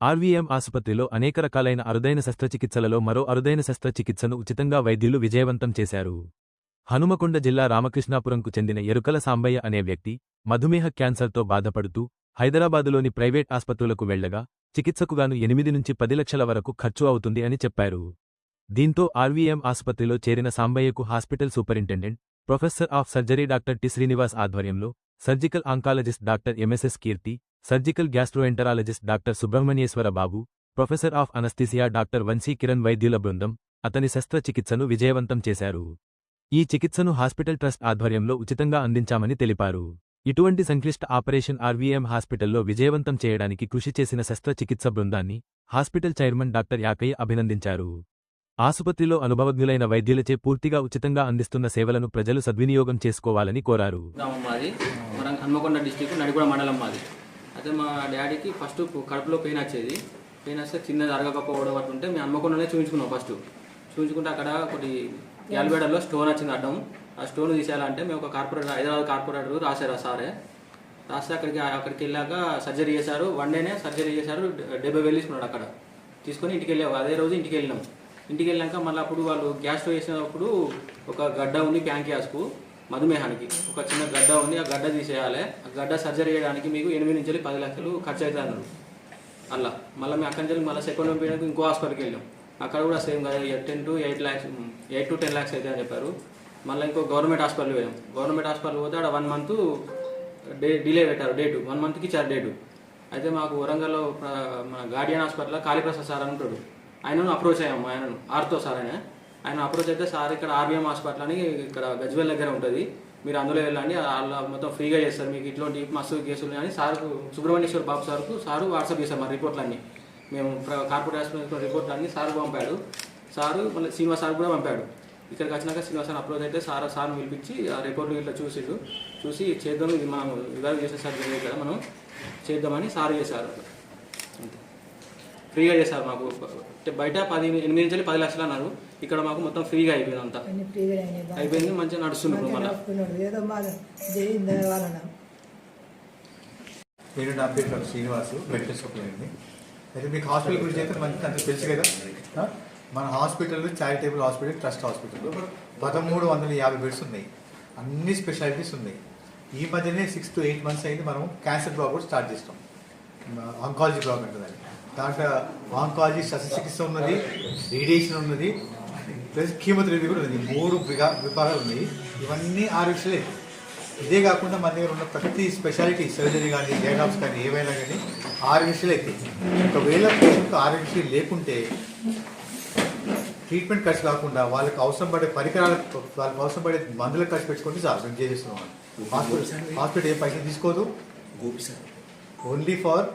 RVM ఆసుపత్రిలో అనేక రకాలైన అరుదైన శస్త్రచికిత్సలలో మరో అరుదైన శస్త్రచికిత్సను ఉచితంగా వైద్యులు విజయవంతం చేశారు. హనుమకొండ జిల్లా రామకృష్ణాపురంకు చెందిన ఎరుకల సాంబయ్య అనే వ్యక్తి మధుమేహ క్యాన్సర్తో బాధపడుతూ హైదరాబాదులోని ప్రైవేట్ ఆసుపత్రులకు వెళ్ళగా చికిత్సకుగాను ఎనిమిది నుంచి పది లక్షల వరకు ఖర్చు అవుతుంది అని చెప్పారు. దీంతో ఆర్వీఎం ఆసుపత్రిలో చేరిన సాంబయ్యకు hospital superintendent professor of surgery doctor T Srinivas ఆధ్వర్యంలో surgical oncologist doctor MSS Keerthi surgical gastroenterologist doctor Subrahmanyeswara Babu professor of anaesthesia doctor Vamshi Kiran వైద్యుల బృందం అతని శస్త్రచికిత్సను విజయవంతం చేశారు. ఈ చికిత్సను హాస్పిటల్ ట్రస్ట్ ఆధ్వర్యంలో ఉచితంగా అందించామని తెలిపారు. ఇటువంటి సంక్లిష్ట ఆపరేషన్ ఆర్వీఎం హాస్పిటల్లో విజయవంతం చేయడానికి కృషి చేసిన శస్త్రచికిత్స బృందాన్ని హాస్పిటల్ చైర్మన్ డాక్టర్ యాకయ్య అభినందించారు. ఆసుపత్రిలో అనుభవజ్ఞులైన వైద్యులచే పూర్తిగా ఉచితంగా అందిస్తున్న సేవలను ప్రజలు సద్వినియోగం చేసుకోవాలని కోరారు. హన్మకొండ డిస్టిక్ నడిగూడ మండలం మాది. అయితే మా డాడీకి ఫస్ట్ కడుపులో పెయిన్ వచ్చేది. పెయిన్ వస్తే చిన్నది అరగకపోవడం అట్లా ఉంటే మేము అమ్మకుండానే చూపించుకున్నాం ఫస్ట్. చూపించుకుంటే అక్కడ ఒకటి యాల్బేడలో స్టోన్ వచ్చింది అడ్డం. ఆ స్టోన్ తీసేయాలంటే మేము ఒక కార్పొరేటర్ హైదరాబాద్ కార్పొరేటర్ రాశారు ఆ సారే. రాస్తే అక్కడికి అక్కడికి వెళ్ళాక సర్జరీ చేశారు. వన్ డేనే సర్జరీ చేశారు. డెబ్బై వేలు తీసుకున్నాడు అక్కడ. తీసుకొని ఇంటికి వెళ్ళాము అదే రోజు ఇంటికి వెళ్ళినాం. ఇంటికి వెళ్ళాక మళ్ళీ అప్పుడు వాళ్ళు గ్యాస్ స్టవ్ చేసినప్పుడు ఒక గడ్డ ఉంది ప్యాంకియాస్కు. మధుమేహానికి ఒక చిన్న గడ్డ ఉంది ఆ గడ్డ తీసేయాలి. ఆ గడ్డ సర్జరీ చేయడానికి మీకు ఎనిమిది నుంచి పది లక్షలు ఖర్చు అవుతుంది అన్నారు అలా. మళ్ళీ మేము అక్కడి నుంచి మళ్ళీ సెకండ్ పంపించడానికి ఇంకో హాస్పిటల్కి వెళ్ళాం. అక్కడ కూడా సేమ్ కదా ten to eight lakhs eight to ten lakhs అవుతాయని అని చెప్పారు. మళ్ళీ ఇంకో గవర్నమెంట్ హాస్పిటల్ పోయాం గవర్నమెంట్ హాస్పిటల్ పోతే ఆడ వన్ మంత్ డే డిలే పెట్టారు డేటు. వన్ మంత్కి ఇచ్చారు డేటు. అయితే మాకు వరంగల్లో మన గార్డియన్ హాస్పిటల్లో కాళీప్రసాద్ సార్ అని ఉంటాడు. ఆయనను అప్రోచ్ అయ్యాము ఆయనను. ఆర్తో సార్ ఆయన. ఆయన అప్రోచ్ అయితే సార్ ఇక్కడ ఆర్బీఎం హాస్పిటల్ అని ఇక్కడ గజ్వెల్ దగ్గర ఉంటుంది. మీరు అందులో వెళ్ళండి వాళ్ళ మొత్తం ఫ్రీగా చేస్తారు. మీకు ఇట్లాంటి మస్తు కేసులు అని సార్కు సుబ్రహ్మణ్యేశ్వర్ బాబు సార్కు సారు వాట్సాప్ చేశారు మా రిపోర్ట్లన్నీ మేము కార్పొరేట్ హాస్పిటల్ రిపోర్ట్లన్నీ సార్ పంపాడు. సారు మళ్ళీ శ్రీనివాస్ సార్ కూడా పంపాడు. ఇక్కడికి వచ్చినాక శ్రీనివాస్ సార్ అప్రోచ్ అయితే సార్ సార్ పిలిపించి ఆ రిపోర్ట్లు ఇట్లా చూసిండు. చూసి చేద్దాం ఇది మనం ఇవాళ చేసే సార్ ఇక్కడ మనం చేద్దామని సార్ చేశారు. అంతే. ఫ్రీగా చేశారు మాకు. అంటే బయట పది ఎనిమిది నుంచి పది లక్షలు అన్నారు. ఇక్కడ మాకు మొత్తం ఫ్రీగా అయిపోయింది అంతా. అయిపోయింది మంచిగా నడుస్తుంది నేను నా పేరు డాక్టర్ శ్రీనివాసు. మెడికల్ అయితే మీకు హాస్పిటల్ గురించి అయితే మనకి అంత తెలుసు కదా? మన hospital charitable hospital trust hospital. పదమూడు వందల యాభై బెడ్స్ ఉన్నాయి. అన్ని స్పెషాలిటీస్ ఉన్నాయి. ఈ మధ్యనే సిక్స్ టు ఎయిట్ మంత్స్ అయింది మనం క్యాన్సర్ బ్లాక్ కూడా స్టార్ట్ చేస్తాం. ఆంకాలజీ బ్లాక్ ఉంటుంది దాంట్లో ఆంకాలజీ శస్త్రచికిత్స ఉన్నది రేడియేషన్ ఉన్నది ప్లస్ కీమోథెరపీ కూడా ఉన్నది. మూడు విగా విభాగాలు ఉన్నాయి. ఇవన్నీ ఆరు విషయాలే ఇదే కాకుండా మన దగ్గర ఉన్న ప్రతి స్పెషాలిటీ సర్జరీ కానీ డయాగ్నామ్స్ కానీ ఏవైనా కానీ ఆరు విషయాలు అయితే. ఒకవేళ పేషెంట్ ఆరు విషయాలు లేకుంటే ట్రీట్మెంట్ ఖర్చు కాకుండా వాళ్ళకి అవసరం పడే పరికరాలకు వాళ్ళకి అవసరం పడే మందుల ఖర్చు పెట్టుకుంటే చాలు. మేము చేస్తున్నాం హాస్పిటల్ హాస్పిటల్ ఏ పైసలు తీసుకోదు. ఓన్లీ ఫర్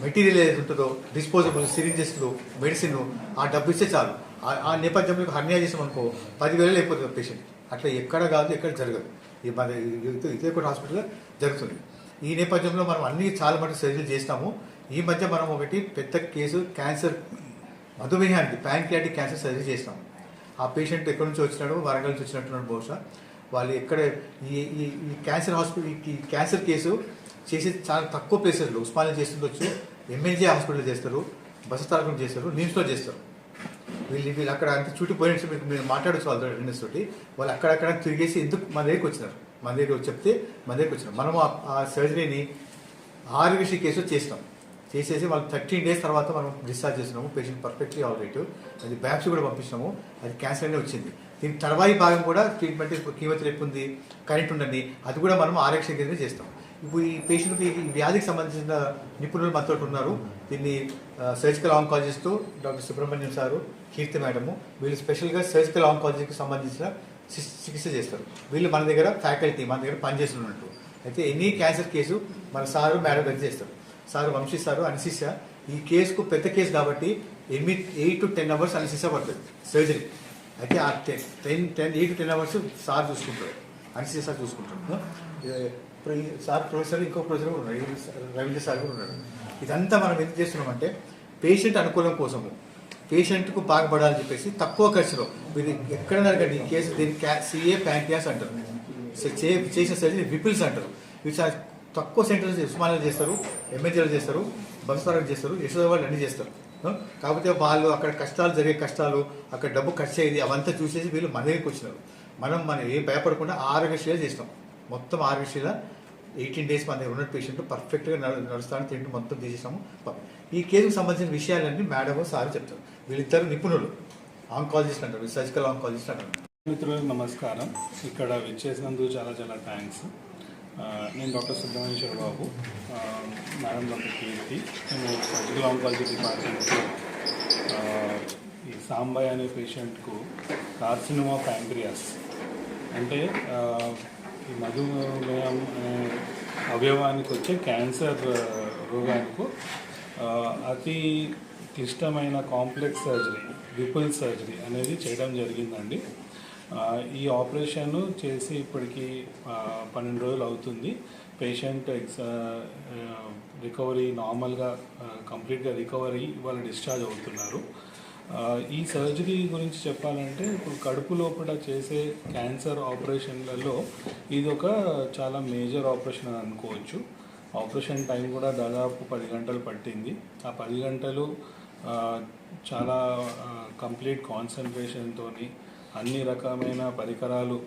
మెటీరియల్ ఏది ఉంటుందో డిస్పోజబుల్ సిరింజెస్లు మెడిసిన్ ఆ డబ్బు ఇస్తే చాలు. ఆ- ఆ నేపథ్యంలో హర్నియా చేసాం అనుకో పదివేలు అయిపోతుంది పేషెంట్ అట్లా ఎక్కడ కాదు ఎక్కడ జరగదు. ఈ మన ఇదే కూడా హాస్పిటల్లో జరుగుతుంది. ఈ నేపథ్యంలో మనం అన్ని చాలా మటుకు సర్జరీలు చేస్తాము ఈ మధ్య మనం ఒకటి పెద్ద కేసు క్యాన్సర్ మధుమేహానికి ప్యాంక్రియాటిక్ క్యాన్సర్ సర్జరీ చేస్తాం ఆ పేషెంట్ ఎక్కడి నుంచి వచ్చినాడు వరంగల్ నుంచి వచ్చినట్టున్నాడు బహుశా. వాళ్ళు ఎక్కడ ఈ ఈ క్యాన్సర్ హాస్పిటల్ ఈ క్యాన్సర్ కేసు చేసి చాలా తక్కువ ప్లేసెస్లో ఉస్మానియా చేస్తుండొచ్చు ఎంఎన్జే హాస్పిటల్ చేస్తారు బసతారకం చేస్తారు నిమ్స్లో చేస్తారు. వీళ్ళు వీళ్ళు అక్కడ అంత చుట్టూ పోయినట్టు మీకు మీరు మాట్లాడచ్చు వాళ్ళతో అటెండెన్స్ తోటి. వాళ్ళు అక్కడక్కడ తిరిగేసి ఎందుకు మన దగ్గరికి వచ్చినారు? మన దగ్గర చెప్తే మన దగ్గరికి వచ్చినారు. మనం ఆ- సర్జరీని ఆరు విషయ కేసులో చేసినాం చేసేసి వాళ్ళు థర్టీన్ డేస్ తర్వాత మనం డిశ్చార్జ్ చేసినాము పేషెంట్ పర్ఫెక్ట్లీ ఆల్ అది బ్యాప్స్ కూడా పంపించినాము. అది క్యాన్సర్ అనే వచ్చింది. దీని తర్వాయి భాగం కూడా ట్రీట్మెంట్ కీమోథెరపీ ఉంది కరెంట్ ఉండండి అది కూడా మనం ఆరోగ్య కింద చేస్తాం. ఇప్పుడు ఈ పేషెంట్కి వ్యాధికి సంబంధించిన నిపుణులు మనతో ఉన్నారు. దీన్ని surgical oncologist doctor Subrahmanyam sir Keerthi madam వీళ్ళు స్పెషల్గా సర్జికల్ ఆంకాలజీకి సంబంధించిన చికిత్స చేస్తారు. వీళ్ళు మన దగ్గర ఫ్యాకల్టీ మన దగ్గర పనిచేస్తున్నట్టు. అయితే ఎనీ క్యాన్సర్ కేసు మన సారు మేడం గది చేస్తారు. సారు వంశీ సారు అనిసిస ఈ కేసుకు పెద్ద కేసు కాబట్టి ఎనిమిది eight to ten hours anaesthesia పడుతుంది సర్జరీ అయితే ఆ ten ten ten eight to ten hours sir చూసుకుంటారు. అనిసిసా సార్ చూసుకుంటారు. ఇప్పుడు సార్ ప్రొఫెసర్ ఇంకో ప్రొఫెసర్ కూడా ఉన్నారు రవీంద్ర సార్ కూడా ఉన్నారు. ఇదంతా మనం ఎందుకు చేస్తున్నామంటే పేషెంట్ అనుకూలం కోసము. పేషెంట్కు బాగుపడాలని చెప్పేసి తక్కువ ఖర్చులో మీరు ఎక్కడైనా అడగండి ఈ కేసు దీన్ని సిఏ ప్యాంక్రియాస్ అంటారు. చే- చే- చేసిన సర్జరీ విపిల్స్ అంటారు. ఇవి చాలా తక్కువ సెంటర్స్ ఉస్మానియాలో చేస్తారు ఎంఎస్జీలో చేస్తారు సంస్కారం చేస్తారు యశోదాబాద్ వాళ్ళు అన్ని చేస్తారు. కాకపోతే వాళ్ళు అక్కడ కష్టాలు జరిగే కష్టాలు అక్కడ డబ్బు ఖర్చు అయ్యేది అవంతా చూసేసి వీళ్ళు మన దగ్గరికి వచ్చినారు. మనం మనం ఏం భయపడకుండా ఆరోగ్యశీల చేసినాం. మొత్తం ఆరోగ్యశీల ఎయిటీన్ డేస్ మన దగ్గర ఉన్న పేషెంట్ పర్ఫెక్ట్గా నడుస్తాను తింటూ మొత్తం తీసేసాము. ఈ కేసుకు సంబంధించిన విషయాలన్నీ మేడం సార్ చెప్తారు. వీళ్ళిద్దరు నిపుణులు. ఆంకాలజిస్ట్ అంటారు సర్జికల్ ఆంకాలజిస్ట్ అంటారు. మిత్రులకు నమస్కారం. ఇక్కడ విచ్చేసినందుకు చాలా చాలా థ్యాంక్స్ నేను doctor Subrahmanyeswara Babu. Madam doctor Keerthi. మేము సర్జికల్ ఆంకాలజీ డిపార్ట్మెంట్లో ఈ సాంబాయ్ అనే పేషెంట్కు కార్సినోమా ప్యాంక్రియాస్. అంటే ఈ మధుమేహం అవయవానికి వచ్చే క్యాన్సర్ రోగానికి అతి క్లిష్టమైన కాంప్లెక్స్ సర్జరీ విపుల్ సర్జరీ అనేది చేయడం జరిగిందండి. ఈ ఆపరేషన్ చేసి ఇప్పటికి పన్నెండు రోజులు అవుతుంది. పేషెంట్ ఎక్స్ రికవరీ నార్మల్గా కంప్లీట్గా రికవరీ వాళ్ళు డిశ్చార్జ్ అవుతున్నారు. ఈ సర్జరీ గురించి చెప్పాలంటే ఇప్పుడు కడుపు లోపల చేసే క్యాన్సర్ ఆపరేషన్లలో ఇది ఒక చాలా మేజర్ ఆపరేషన్ అని అనుకోవచ్చు. ఆపరేషన్ టైం కూడా దాదాపు పది గంటలు పట్టింది. ఆ పది గంటలు చాలా కంప్లీట్ కాన్సన్ట్రేషన్తో అన్ని రకమైన పరికరాలు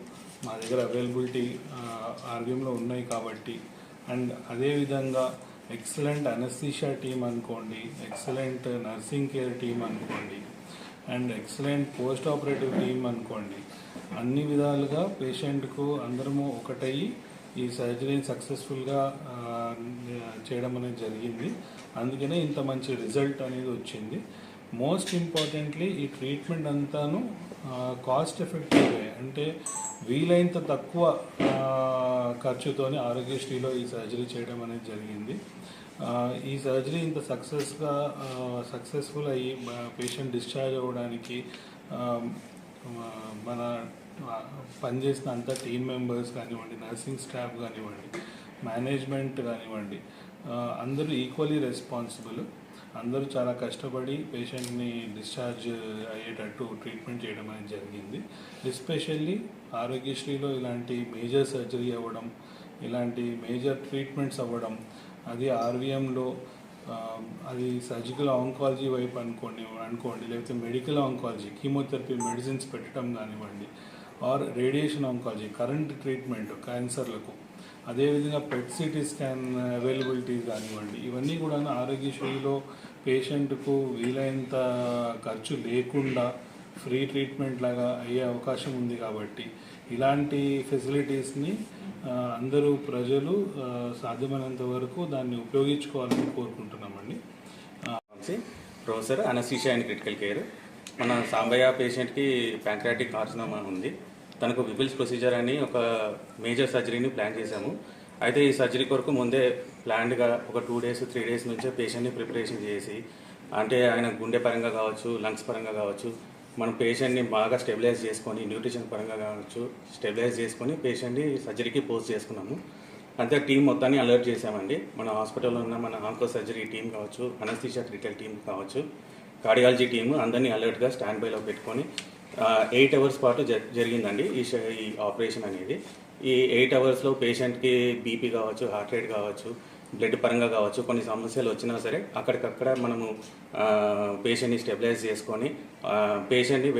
మా దగ్గర అవైలబిలిటీ ఆర్గ్యంలో ఉన్నాయి కాబట్టి. అండ్ అదేవిధంగా ఎక్సలెంట్ అనస్థీషియా టీం అనుకోండి ఎక్సలెంట్ నర్సింగ్ కేర్ టీం అనుకోండి and excellent post operative team అనుకోండి. అన్ని విధాలుగా పేషెంట్కు అందరము ఒకటయ్యి ఈ సర్జరీని సక్సెస్ఫుల్గా చేయడం అనేది జరిగింది. అందుకనే ఇంత మంచి రిజల్ట్ అనేది వచ్చింది. మోస్ట్ ఇంపార్టెంట్లీ ఈ ట్రీట్మెంట్ అంతాను కాస్ట్ ఎఫెక్టివ్ అంటే వీలైనంత తక్కువ ఖర్చుతోని ఆరోగ్యశ్రీలో ఈ సర్జరీ చేయడం అనేది జరిగింది. ఈ సర్జరీ ఇంత సక్సెస్గా సక్సెస్ఫుల్ అయ్యి పేషెంట్ డిశ్చార్జ్ అవ్వడానికి మన పనిచేసిన అంత టీం మెంబర్స్ కానివ్వండి నర్సింగ్ స్టాఫ్ కానివ్వండి మేనేజ్మెంట్ కానివ్వండి అందరూ ఈక్వలీ రెస్పాన్సిబుల్. అందరూ చాలా కష్టపడి పేషెంట్ని డిశ్చార్జ్ అయ్యేటట్టు ట్రీట్మెంట్ చేయడం అనేది జరిగింది. ఎస్పెషల్లీ ఆరోగ్యశ్రీలో ఇలాంటి మేజర్ సర్జరీ అవ్వడం ఇలాంటి మేజర్ ట్రీట్మెంట్స్ అవ్వడం అది ఆర్వీఎంలో అది సర్జికల్ ఆంకాలజీ వైపు అనుకోండి అనుకోండి లేకపోతే మెడికల్ ఆంకాలజీ కీమోథెరపీ మెడిసిన్స్ పెట్టడం కానివ్వండి or radiation oncology current treatment క్యాన్సర్లకు అదేవిధంగా పెట్ సిటీ స్కాన్ అవైలబిలిటీ కానివ్వండి ఇవన్నీ కూడా ఆరోగ్యశ్రీలో పేషెంట్కు వీలైనంత ఖర్చు లేకుండా ఫ్రీ ట్రీట్మెంట్ లాగా అయ్యే అవకాశం ఉంది కాబట్టి ఇలాంటి ఫెసిలిటీస్ని అందరూ ప్రజలు సాధ్యమైనంత వరకు దాన్ని ఉపయోగించుకోవాలని కోరుకుంటున్నామండి. Professor anaesthesia and critical care. మన సాంబయ్య పేషెంట్కి ప్యాంక్రాటిక్ కార్సినోమా ఉంది. తనకు విపిల్స్ ప్రొసీజర్ అని ఒక మేజర్ సర్జరీని ప్లాన్ చేశాము. అయితే ఈ సర్జరీ కొరకు ముందే ప్లాన్డ్గా ఒక టూ డేస్ త్రీ డేస్ నుంచే పేషెంట్ని ప్రిపరేషన్ చేసి అంటే ఆయన గుండె పరంగా కావచ్చు లంగ్స్ పరంగా కావచ్చు మనం పేషెంట్ని బాగా స్టెబిలైజ్ చేసుకొని న్యూట్రిషన్ పరంగా కావచ్చు స్టెబిలైజ్ చేసుకొని పేషెంట్ని సర్జరీకి పోస్ట్ చేసుకున్నాము. అంతే టీం మొత్తాన్ని అలర్ట్ చేశామండి. మన హాస్పిటల్లో ఉన్న మన ఆంకో సర్జరీ టీం కావచ్చు అనస్థీషియా క్రిటికల్ టీం కావచ్చు కార్డియాలజీ టీం అందరినీ అలర్ట్గా స్టాండ్ బైలో పెట్టుకొని ఎయిట్ అవర్స్ పాటు జ- జరిగిందండి ఈ ఈ ఆపరేషన్ అనేది. ఈ ఎయిట్ అవర్స్లో పేషెంట్కి బీపీ కావచ్చు హార్ట్ రేట్ కావచ్చు బ్లడ్ పరంగా కావచ్చు కొన్ని సమస్యలు వచ్చినా సరే అక్కడికక్కడ మనము పేషెంట్ని స్టెబిలైజ్ చేసుకొని పేషెంట్ని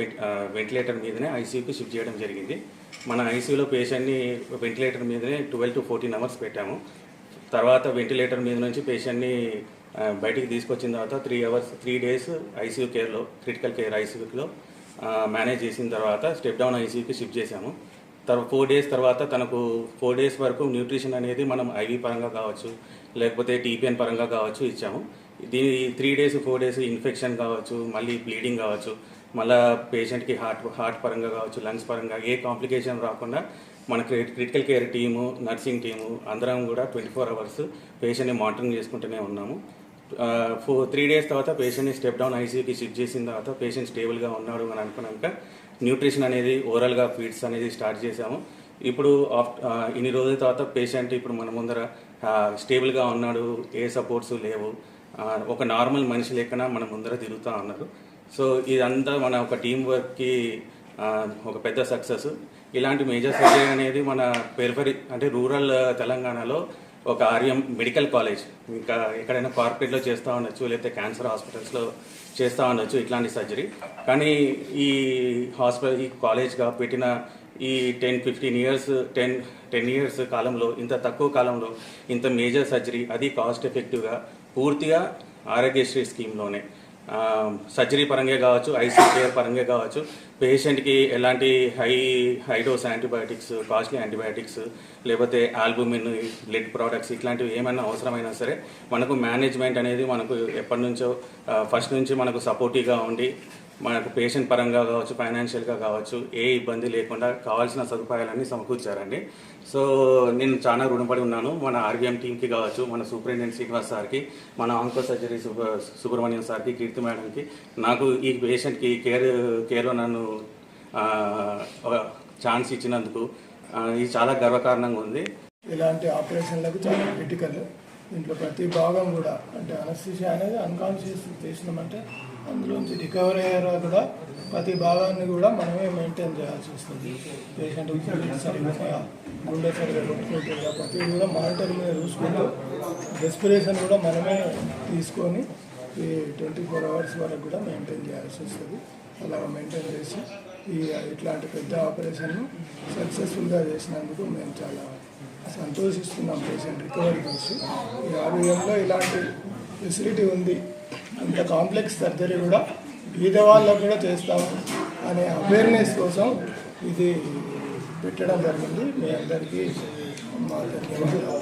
వెంటిలేటర్ మీదనే ఐసీయూకి షిఫ్ట్ చేయడం జరిగింది. మన ఐసీయూలో పేషెంట్ని వెంటిలేటర్ మీదనే ట్వెల్వ్ టు ఫోర్టీన్ అవర్స్ పెట్టాము. తర్వాత వెంటిలేటర్ మీద నుంచి పేషెంట్ని బయటికి తీసుకొచ్చిన తర్వాత three hours three days ICU కేర్లో critical care ఐసీయూలో మేనేజ్ చేసిన తర్వాత స్టెప్ డౌన్ ఐసీకి షిఫ్ట్ చేశాము. తర్వాత ఫోర్ డేస్ తర్వాత తనకు ఫోర్ డేస్ వరకు న్యూట్రిషన్ అనేది మనం ఐవీ పరంగా కావచ్చు లేకపోతే టీపీఎన్ పరంగా కావచ్చు ఇచ్చాము. దీని three days four days infection కావచ్చు మళ్ళీ బ్లీడింగ్ కావచ్చు మళ్ళీ పేషెంట్కి హార్ట్ హార్ట్ పరంగా కావచ్చు లంగ్స్ పరంగా ఏ కాంప్లికేషన్ రాకుండా మన critical care team nursing team అందరం కూడా ట్వంటీ ఫోర్ అవర్స్ పేషెంట్ని మానిటరింగ్ చేసుకుంటూనే ఉన్నాము. ఫోర్ త్రీ డేస్ తర్వాత పేషెంట్ని స్టెప్ డౌన్ ఐసీయూకి షిఫ్ట్ చేసిన తర్వాత పేషెంట్ స్టేబుల్గా ఉన్నాడు అని అనుకున్నాక న్యూట్రిషన్ అనేది ఓవరాల్గా ఫీడ్స్ అనేది స్టార్ట్ చేశాము. ఇప్పుడు ఆఫ్ ఇన్ని రోజుల తర్వాత పేషెంట్ ఇప్పుడు మన ముందర స్టేబుల్గా ఉన్నాడు ఏ సపోర్ట్స్ లేవు. ఒక నార్మల్ మనిషి లేకనా మన ముందర తిరుగుతూ ఉన్నారు. సో ఇదంతా మన ఒక టీం వర్క్కి ఒక పెద్ద సక్సెస్ ఇలాంటి మేజర్ సర్జరీ అనేది మన పెరిఫరీ అంటే రూరల్ తెలంగాణలో ఒక ఆర్యం మెడికల్ కాలేజ్. ఇంకా ఎక్కడైనా కార్పొరేట్లో చేస్తూ ఉండొచ్చు లేకపోతే క్యాన్సర్ హాస్పిటల్స్లో చేస్తూ ఉండొచ్చు ఇట్లాంటి సర్జరీ. కానీ ఈ హాస్పిటల్ ఈ కాలేజ్గా పెట్టిన ఈ ten fifteen years ten ten years కాలంలో ఇంత తక్కువ కాలంలో ఇంత మేజర్ సర్జరీ అది కాస్ట్ ఎఫెక్టివ్గా పూర్తిగా ఆరోగ్యశ్రీ స్కీమ్లోనే. సర్జరీ పరంగా కావచ్చు ఐసీ కేర్ పరంగా కావచ్చు పేషెంట్కి ఎలాంటి high high dose antibiotics costly antibiotics లేకపోతే ఆల్బుమిన్ బ్లడ్ ప్రోడక్ట్స్ ఇట్లాంటివి ఏమైనా అవసరమైనా సరే మనకు మేనేజ్మెంట్ అనేది మనకు ఎప్పటి నుంచో ఫస్ట్ నుంచి మనకు సపోర్టివ్గా ఉండి మనకు పేషెంట్ పరంగా కావచ్చు ఫైనాన్షియల్గా కావచ్చు ఏ ఇబ్బంది లేకుండా కావాల్సిన సదుపాయాలన్నీ సమకూర్చారండి. సో నేను చాలా రుణపడి ఉన్నాను. మన ఆర్బీఎం టీంకి కావచ్చు మన సూపరింటెండెంట్ శ్రీనివాస్ సార్కి మన ఆంకో సర్జరీ సుబ్ర సుబ్రహ్మణ్యం సార్కి కీర్తి మేడంకి నాకు ఈ పేషెంట్కి కేర్ కేర్లో నన్ను ఒక ఛాన్స్ ఇచ్చినందుకు ఇది చాలా గర్వకారణంగా ఉంది. ఇలాంటి ఆపరేషన్లకు చాలా క్రిటికల్ దీంట్లో ప్రతి భాగం కూడా అంటే అనస్థిషియా అనేది అన్కాన్షియస్ చేసినామంటే అందులోంచి రికవరీ అయ్యారా కూడా ప్రతి భాగాన్ని కూడా మనమే మెయింటైన్ చేయాల్సి వస్తుంది. పేషెంట్ సరిగ్గా గుండె సరిగ్గా కొట్టుకుంటుందా ప్రతి కూడా మానిటర్ మీద చూసుకుంటూ రెస్పిరేషన్ కూడా మనమే తీసుకొని ఈ ట్వంటీ ఫోర్ అవర్స్ వరకు కూడా మెయింటైన్ చేయాల్సి వస్తుంది. అలా మెయింటైన్ చేసి ఈ ఇట్లాంటి పెద్ద ఆపరేషన్ను సక్సెస్ఫుల్గా చేసినందుకు మేము చాలా సంతోషిస్తున్నాం. పేషెంట్ రికవరీ చూసి ఈ ఆరోగ్యంలో ఇలాంటి ఫెసిలిటీ ఉంది. అంత కాంప్లెక్స్ సర్జరీ కూడా బీద వాళ్ళకు కూడా చేస్తాము అనే అవేర్నెస్ కోసం ఇది పెట్టడం జరిగింది. మీ అందరికీ మా ధన్యవాదాలు.